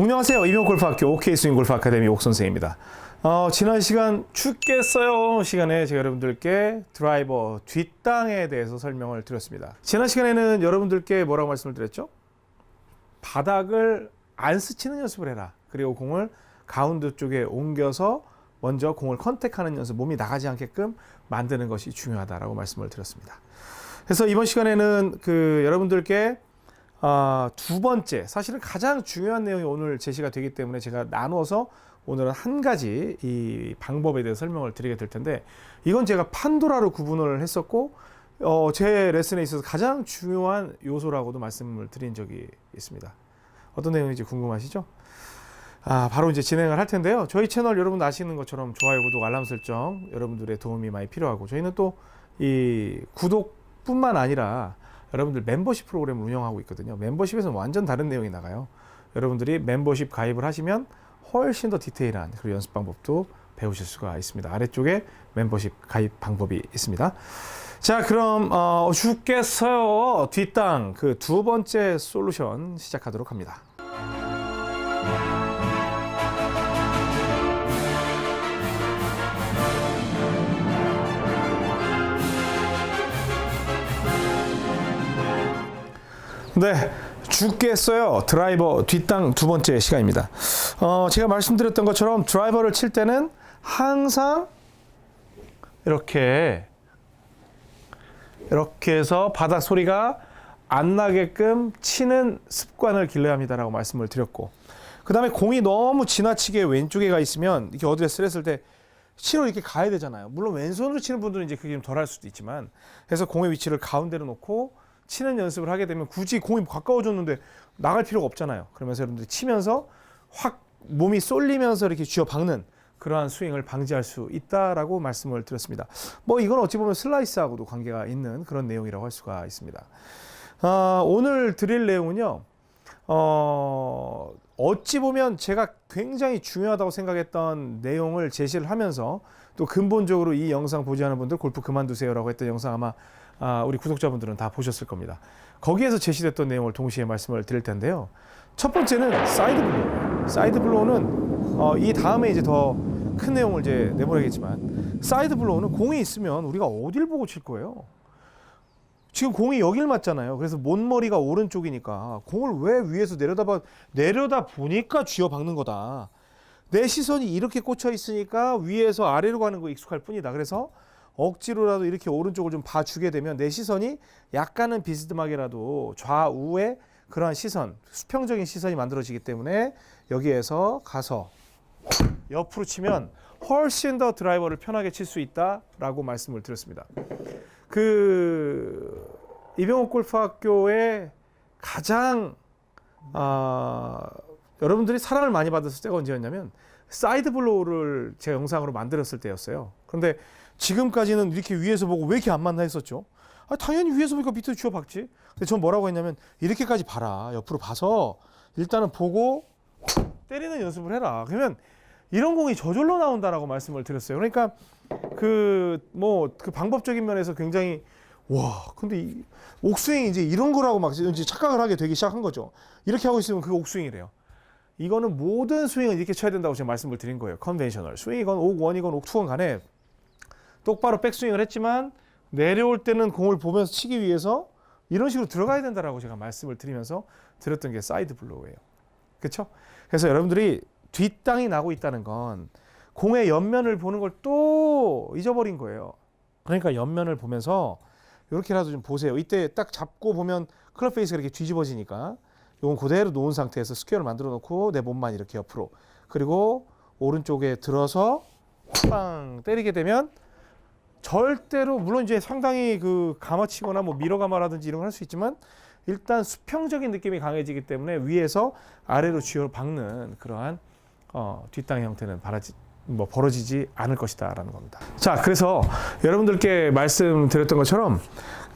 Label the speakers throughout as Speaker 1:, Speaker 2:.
Speaker 1: 안녕하세요. 이명골프학교 OK 스윙 골프 아카데미 옥 선생입니다. 어, 지난 시간 죽겠어요 시간에 제가 여러분들께 드라이버 뒷땅에 대해서 설명을 드렸습니다. 지난 시간에는 여러분들께 뭐라고 말씀을 드렸죠? 바닥을 안 스치는 연습을 해라. 그리고 공을 가운데 쪽에 옮겨서 먼저 공을 컨택하는 연습, 몸이 나가지 않게끔 만드는 것이 중요하다라고 말씀을 드렸습니다. 그래서 이번 시간에는 그 여러분들께 아, 두 번째, 사실은 가장 중요한 내용이 오늘 제시가 되기 때문에 제가 나눠서 오늘은 한 가지 이 방법에 대해서 설명을 드리게 될 텐데 이건 제가 판도라로 구분을 했었고 어, 제 레슨에 있어서 가장 중요한 요소라고도 말씀을 드린 적이 있습니다. 어떤 내용인지 궁금하시죠? 아, 바로 이제 진행을 할 텐데요. 저희 채널 여러분 아시는 것처럼 좋아요, 구독, 알람 설정 여러분들의 도움이 많이 필요하고 저희는 또 이 구독뿐만 아니라 여러분들 멤버십 프로그램을 운영하고 있거든요. 멤버십에서는 완전 다른 내용이 나가요. 여러분들이 멤버십 가입을 하시면 훨씬 더 디테일한 그리고 연습 방법도 배우실 수가 있습니다. 아래쪽에 멤버십 가입 방법이 있습니다. 자, 그럼 어, 죽겠어요 뒷땅 그 두 번째 솔루션 시작하도록 합니다. 네. 죽겠어요. 드라이버 뒷땅 두 번째 시간입니다. 어, 제가 말씀드렸던 것처럼 드라이버를 칠 때는 항상 이렇게 이렇게 해서 바닥 소리가 안 나게끔 치는 습관을 길러야 합니다라고 말씀을 드렸고 그 다음에 공이 너무 지나치게 왼쪽에 가 있으면 이렇게 어디에 쓰랬을 때 치러 이렇게 가야 되잖아요. 물론 왼손으로 치는 분들은 이제 그게 좀 덜 할 수도 있지만 그래서 공의 위치를 가운데로 놓고 치는 연습을 하게 되면 굳이 공이 가까워졌는데 나갈 필요가 없잖아요. 그러면서 여러분들이 치면서 확 몸이 쏠리면서 이렇게 쥐어 박는 그러한 스윙을 방지할 수 있다라고 말씀을 드렸습니다. 뭐 이건 어찌 보면 슬라이스하고도 관계가 있는 그런 내용이라고 할 수가 있습니다. 아, 오늘 드릴 내용은요. 어, 어찌 보면 제가 굉장히 중요하다고 생각했던 내용을 제시를 하면서 또 근본적으로 이 영상 보지 않은 분들 골프 그만두세요라고 했던 영상 아마 아, 우리 구독자분들은 다 보셨을 겁니다. 거기에서 제시됐던 내용을 동시에 말씀을 드릴 텐데요. 첫 번째는 사이드 블로우. 사이드 블로우는 어, 이 다음에 이제 더 큰 내용을 이제 내보내겠지만 사이드 블로우는 공이 있으면 우리가 어딜 보고 칠 거예요? 지금 공이 여길 맞잖아요. 그래서 못머리가 오른쪽이니까 공을 왜 위에서 내려다봐 내려다 보니까 쥐어 박는 거다. 내 시선이 이렇게 꽂혀 있으니까 위에서 아래로 가는 거 익숙할 뿐이다. 그래서 억지로라도 이렇게 오른쪽을 좀 봐주게 되면 내 시선이 약간은 비스듬하게라도 좌우에 그러한 시선, 수평적인 시선이 만들어지기 때문에 여기에서 가서 옆으로 치면 훨씬 더 드라이버를 편하게 칠 수 있다라고 말씀을 드렸습니다. 그 이병옥 골프학교의 가장 아, 여러분들이 사랑을 많이 받았을 때가 언제였냐면 사이드 블로우를 제가 영상으로 만들었을 때였어요. 그런데 지금까지는 이렇게 위에서 보고 왜 이렇게 안 맞나 했었죠. 아, 당연히 위에서 보니까 밑으로 쥐어 박지. 근데 전 뭐라고 했냐면 이렇게까지 봐라. 옆으로 봐서 일단은 보고 때리는 연습을 해라. 그러면 이런 공이 저절로 나온다라고 말씀을 드렸어요. 그러니까 그 뭐 그 방법적인 면에서 굉장히 와 근데 이 옥스윙이 이제 이런 거라고 막 이제 착각을 하게 되기 시작한 거죠. 이렇게 하고 있으면 그게 옥스윙이래요. 이거는 모든 스윙은 이렇게 쳐야 된다고 제가 말씀을 드린 거예요. 컨벤셔널 스윙이건 옥원이건 옥투건 간에 똑바로 백스윙을 했지만 내려올 때는 공을 보면서 치기 위해서 이런 식으로 들어가야 된다라고 제가 말씀을 드리면서 드렸던 게 사이드 블로우예요. 그렇죠? 그래서 여러분들이 뒷땅이 나고 있다는 건 공의 옆면을 보는 걸 또 잊어버린 거예요. 그러니까 옆면을 보면서 이렇게라도 좀 보세요. 이때 딱 잡고 보면 클럽 페이스가 이렇게 뒤집어지니까 이건 그대로 놓은 상태에서 스퀘어를 만들어 놓고 내 몸만 이렇게 옆으로 그리고 오른쪽에 들어서 빵 때리게 되면 절대로 물론 이제 상당히 그 감아치거나 뭐 미러 감아라든지 이런 걸 할 수 있지만 일단 수평적인 느낌이 강해지기 때문에 위에서 아래로 쥐어 박는 그러한 어, 뒷땅 형태는 바라지 뭐 벌어지지 않을 것이다라는 겁니다. 자, 그래서 여러분들께 말씀드렸던 것처럼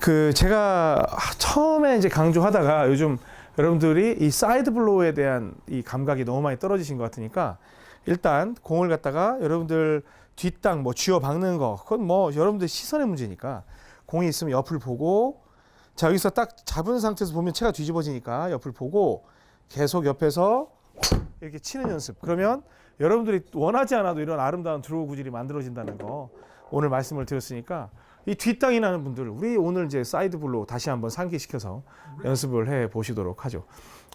Speaker 1: 그 제가 처음에 이제 강조하다가 요즘 여러분들이 이 사이드 블로우에 대한 이 감각이 너무 많이 떨어지신 것 같으니까 일단 공을 갖다가 여러분들 뒷땅 뭐 쥐어 박는 거 그건 뭐 여러분들 시선의 문제니까 공이 있으면 옆을 보고 자 여기서 딱 잡은 상태에서 보면 채가 뒤집어지니까 옆을 보고 계속 옆에서 이렇게 치는 연습. 그러면 여러분들이 원하지 않아도 이런 아름다운 드로우 구질이 만들어진다는 거 오늘 말씀을 드렸으니까 이 뒷땅이 나는 분들 우리 오늘 이제 사이드 블로 다시 한번 상기시켜서 연습을 해 보시도록 하죠.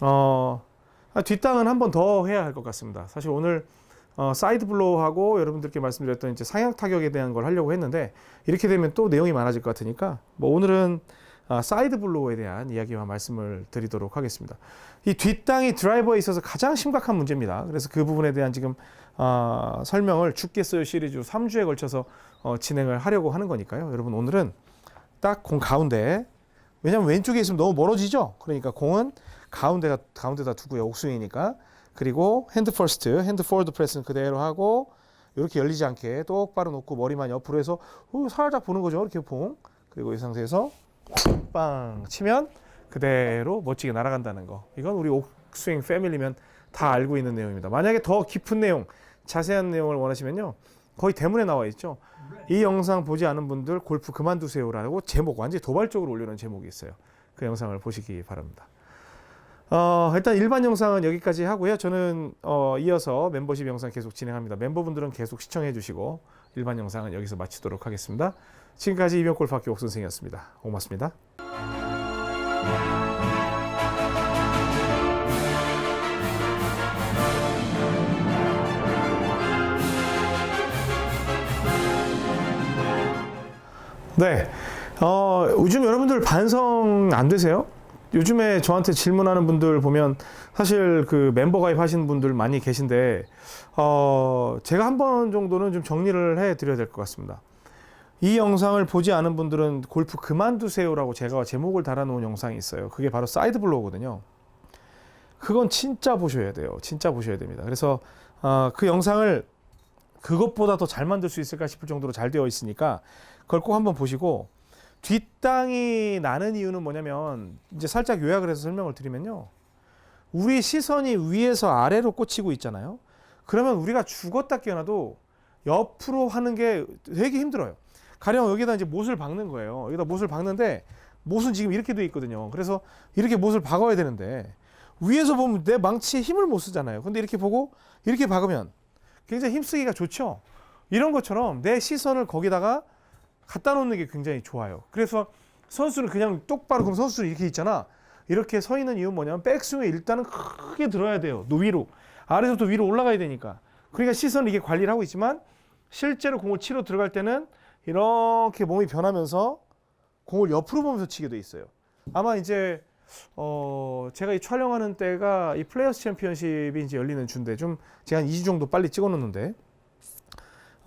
Speaker 1: 어, 아, 뒷땅은 한 번 더 해야 할 것 같습니다. 사실 오늘 어, 사이드 블로우하고 여러분들께 말씀드렸던 이제 상향 타격에 대한 걸 하려고 했는데 이렇게 되면 또 내용이 많아질 것 같으니까 뭐 오늘은 아, 사이드 블로우에 대한 이야기와 말씀을 드리도록 하겠습니다. 이 뒷땅이 드라이버에 있어서 가장 심각한 문제입니다. 그래서 그 부분에 대한 지금 아, 설명을 죽겠어요 시리즈 3주에 걸쳐서 어, 진행을 하려고 하는 거니까요. 여러분 오늘은 딱 공 가운데 왜냐하면 왼쪽에 있으면 너무 멀어지죠. 그러니까 공은 가운데가 가운데다 두고요. 옥스윙이니까 그리고 핸드 퍼스트, 핸드 포워드 프레스는 그대로 하고 이렇게 열리지 않게 똑바로 놓고 머리만 옆으로 해서 어, 살짝 보는 거죠. 이렇게 봉 그리고 이 상태에서 빵 치면 그대로 멋지게 날아간다는 거. 이건 우리 옥스윙 패밀리면 다 알고 있는 내용입니다. 만약에 더 깊은 내용, 자세한 내용을 원하시면요. 거의 대문에 나와 있죠. 이 영상 보지 않은 분들 골프 그만두세요라고 제목 완전히 도발적으로 올려놓은 제목이 있어요. 그 영상을 보시기 바랍니다. 어, 일단 일반 영상은 여기까지 하고요. 저는 어, 이어서 멤버십 영상 계속 진행합니다. 멤버분들은 계속 시청해 주시고 일반 영상은 여기서 마치도록 하겠습니다. 지금까지 이병골프학교 옥선생이었습니다. 고맙습니다. 네. 어, 요즘 여러분들 반성 안 되세요? 요즘에 저한테 질문하는 분들 보면 사실 그 멤버 가입하신 분들 많이 계신데 어, 제가 한 번 정도는 좀 정리를 해 드려야 될 것 같습니다. 이 영상을 보지 않은 분들은 골프 그만두세요라고 제가 제목을 달아놓은 영상이 있어요. 그게 바로 사이드 블로거든요. 그건 진짜 보셔야 돼요. 진짜 보셔야 됩니다. 그래서 어, 그 영상을 그것보다 더 잘 만들 수 있을까 싶을 정도로 잘 되어 있으니까 그걸 꼭 한번 보시고 뒷땅이 나는 이유는 뭐냐면 이제 살짝 요약을 해서 설명을 드리면요. 우리 시선이 위에서 아래로 꽂히고 있잖아요. 그러면 우리가 죽었다 깨어나도 옆으로 하는 게 되게 힘들어요. 가령 여기다 이제 못을 박는 거예요. 여기다 못을 박는데 못은 지금 이렇게 돼 있거든요. 그래서 이렇게 못을 박아야 되는데 위에서 보면 내 망치에 힘을 못 쓰잖아요. 근데 이렇게 보고 이렇게 박으면 굉장히 힘쓰기가 좋죠. 이런 것처럼 내 시선을 거기다가 갖다 놓는 게 굉장히 좋아요. 그래서 선수는 그냥 똑바로 그럼 선수는 이렇게 있잖아. 이렇게 서 있는 이유는 뭐냐면 백스윙에 일단은 크게 들어야 돼요. 노 위로. 아래서부터 위로 올라가야 되니까. 그러니까 시선을 이게 관리를 하고 있지만 실제로 공을 치러 들어갈 때는 이렇게 몸이 변하면서 공을 옆으로 보면서 치게 돼 있어요. 아마 이제 어 제가 이 촬영하는 때가 이 플레이어스 챔피언십이 이제 열리는 주인데 좀 제가 한 2주 정도 빨리 찍어 놓는데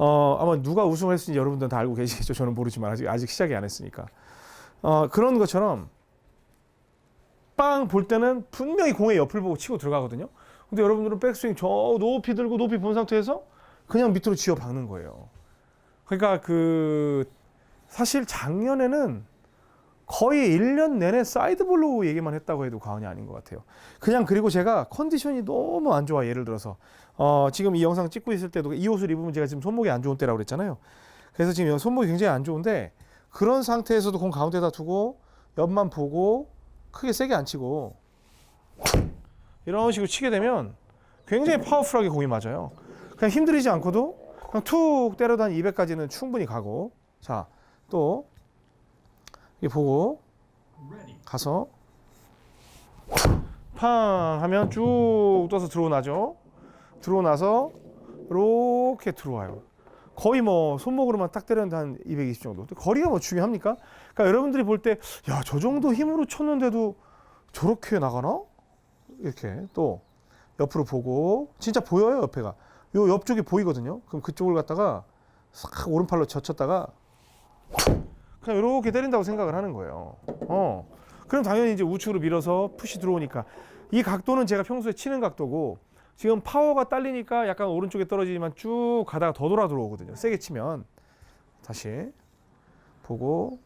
Speaker 1: 어, 아마 누가 우승을 했는지 여러분들은 다 알고 계시겠죠. 저는 모르지만 아직 아직 시작이 안 했으니까. 어, 그런 것처럼 빵 볼 때는 분명히 공의 옆을 보고 치고 들어가거든요. 근데 여러분들은 백스윙 저 높이 들고 높이 본 상태에서 그냥 밑으로 지어 박는 거예요. 그러니까 그 사실 작년에는 거의 1년 내내 사이드 볼로 얘기만 했다고 해도 과언이 아닌 것 같아요. 그냥 그리고 제가 컨디션이 너무 안 좋아. 예를 들어서 어, 지금 이 영상 찍고 있을 때도 이 옷을 입으면 제가 지금 손목이 안 좋은 때라고 그랬잖아요. 그래서 지금 손목이 굉장히 안 좋은데 그런 상태에서도 공 가운데다 두고 옆만 보고 크게 세게 안 치고 이런 식으로 치게 되면 굉장히 파워풀하게 공이 맞아요. 그냥 힘들이지 않고도 그냥 툭 때려도 한 200까지는 충분히 가고 자또이 보고 가서 팡 하면 쭉 떠서 들어오나죠. 들어오나서 이렇게 들어와요. 거의 뭐 손목으로만 딱 때렸는데 한 220 정도. 거리가 뭐 중요합니까? 그러니까 여러분들이 볼 때 야 저 정도 힘으로 쳤는데도 저렇게 나가나? 이렇게 또 옆으로 보고 진짜 보여요 옆에가. 요 옆쪽이 보이거든요. 그럼 그쪽을 갖다가 싹 오른팔로 젖혔다가 그냥 이렇게 때린다고 생각을 하는 거예요. 어. 그럼 당연히 이제 우측으로 밀어서 푸시 들어오니까 이 각도는 제가 평소에 치는 각도고 지금 파워가 딸리니까 약간 오른쪽에 떨어지지만 쭉 가다가 더 돌아 들어오거든요. 세게 치면 다시 보고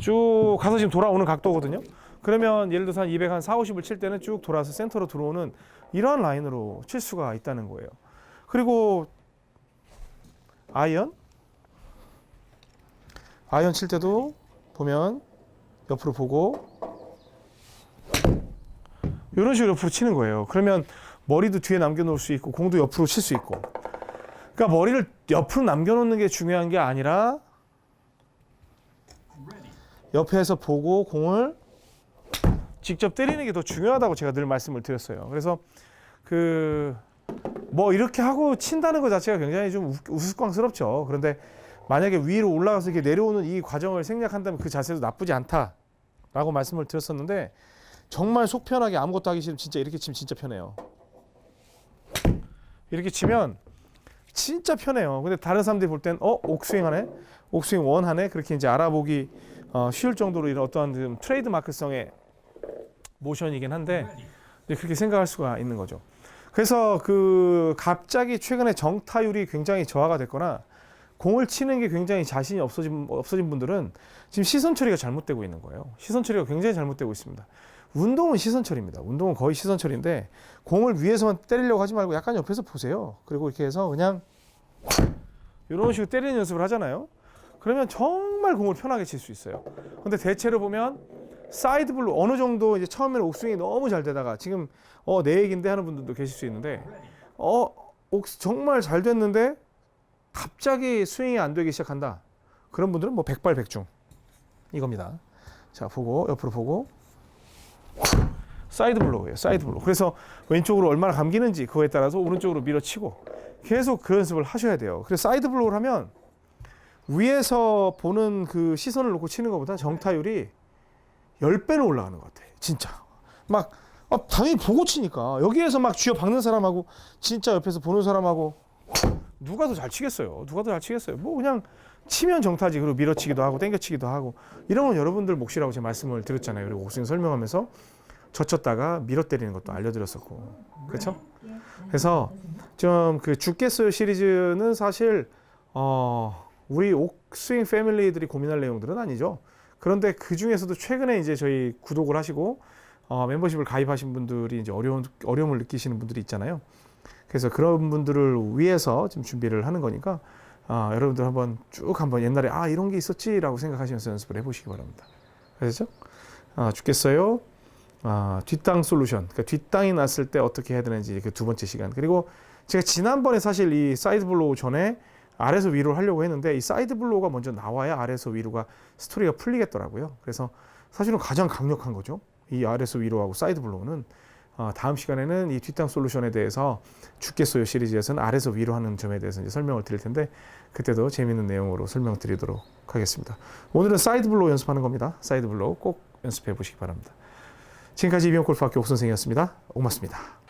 Speaker 1: 쭉 가서 지금 돌아오는 각도거든요. 그러면 예를 들어서 한 200, 한 4, 50을 칠 때는 쭉 돌아서 센터로 들어오는 이러한 라인으로 칠 수가 있다는 거예요. 그리고 아이언 아이언 칠 때도 보면 옆으로 보고 이런 식으로 옆으로 치는 거예요. 그러면 머리도 뒤에 남겨놓을 수 있고 공도 옆으로 칠 수 있고. 그러니까 머리를 옆으로 남겨놓는 게 중요한 게 아니라 옆에서 보고 공을 직접 때리는 게 더 중요하다고 제가 늘 말씀을 드렸어요. 그래서 그 뭐 이렇게 하고 친다는 것 자체가 굉장히 좀 우- 우스꽝스럽죠. 그런데 만약에 위로 올라가서 이렇게 내려오는 이 과정을 생략한다면 그 자세도 나쁘지 않다라고 말씀을 드렸었는데 정말 속 편하게 아무것도 하기 싫으면 진짜 이렇게 치면 진짜 편해요. 이렇게 치면 진짜 편해요. 근데 다른 사람들이 볼 땐 어 옥스윙 하네, 옥스윙 원 하네 그렇게 이제 알아보기 어, 쉬울 정도로 이런 어떠한 좀 트레이드 마크성의 모션이긴 한데 그렇게 생각할 수가 있는 거죠. 그래서 그 갑자기 최근에 정타율이 굉장히 저하가 됐거나 공을 치는 게 굉장히 자신이 없어진 없어진 분들은 지금 시선 처리가 잘못되고 있는 거예요. 시선 처리가 굉장히 잘못되고 있습니다. 운동은 시선 처리입니다. 운동은 거의 시선 처리인데 공을 위에서만 때리려고 하지 말고 약간 옆에서 보세요. 그리고 이렇게 해서 그냥 이런 식으로 때리는 연습을 하잖아요. 그러면 정말 공을 편하게 칠 수 있어요. 근데 대체로 보면 사이드 블로 어느 정도 이제 처음에는 옥스윙이 너무 잘 되다가 지금 어 내 얘긴데 하는 분들도 계실 수 있는데 어 옥스 정말 잘 됐는데 갑자기 스윙이 안 되기 시작한다. 그런 분들은 뭐 백발백중 이겁니다. 자 보고 옆으로 보고 사이드 블로우예요. 사이드 블로우. 그래서 왼쪽으로 얼마나 감기는지 그거에 따라서 오른쪽으로 밀어치고 계속 그 연습을 하셔야 돼요. 그래서 사이드 블로우를 하면 위에서 보는 그 시선을 놓고 치는 것보다 정타율이 10배는 올라가는 것 같아. 진짜. 막 아, 당연히 보고 치니까 여기에서 막 쥐어 박는 사람하고 진짜 옆에서 보는 사람하고 누가 더 잘 치겠어요. 누가 더 잘 치겠어요. 뭐 그냥 치면 정타지 그리고 밀어치기도 하고 땡겨치기도 하고 이러면 여러분들 몫이라고 제가 말씀을 드렸잖아요. 그리고 옥스윙 설명하면서 젖혔다가 밀어 때리는 것도 알려드렸었고 그렇죠? 그래서 좀 그 죽겠어요 시리즈는 사실 어 우리 옥스윙 패밀리들이 고민할 내용들은 아니죠. 그런데 그 중에서도 최근에 이제 저희 구독을 하시고 어, 멤버십을 가입하신 분들이 이제 어려운 어려움을 느끼시는 분들이 있잖아요. 그래서 그런 분들을 위해서 지금 준비를 하는 거니까 아, 여러분들 한번 쭉 한번 옛날에 아 이런 게 있었지라고 생각하시면서 연습을 해보시기 바랍니다. 아시죠? 아, 죽겠어요. 아, 뒷땅 솔루션. 그러니까 뒷땅이 났을 때 어떻게 해야 되는지 그 두 번째 시간. 그리고 제가 지난번에 사실 이 사이드 블로우 전에 아래서 위로 하려고 했는데 이 사이드 블로우가 먼저 나와야 아래서 위로가 스토리가 풀리겠더라고요. 그래서 사실은 가장 강력한 거죠. 이 아래서 위로하고 사이드 블로우는 어, 다음 시간에는 이 뒷땅 솔루션에 대해서 죽겠어요 시리즈에서는 아래서 위로 하는 점에 대해서 이제 설명을 드릴 텐데 그때도 재미있는 내용으로 설명드리도록 하겠습니다. 오늘은 사이드 블로우 연습하는 겁니다. 사이드 블로우 꼭 연습해 보시기 바랍니다. 지금까지 이병골프학교 옥선생이었습니다. 고맙습니다.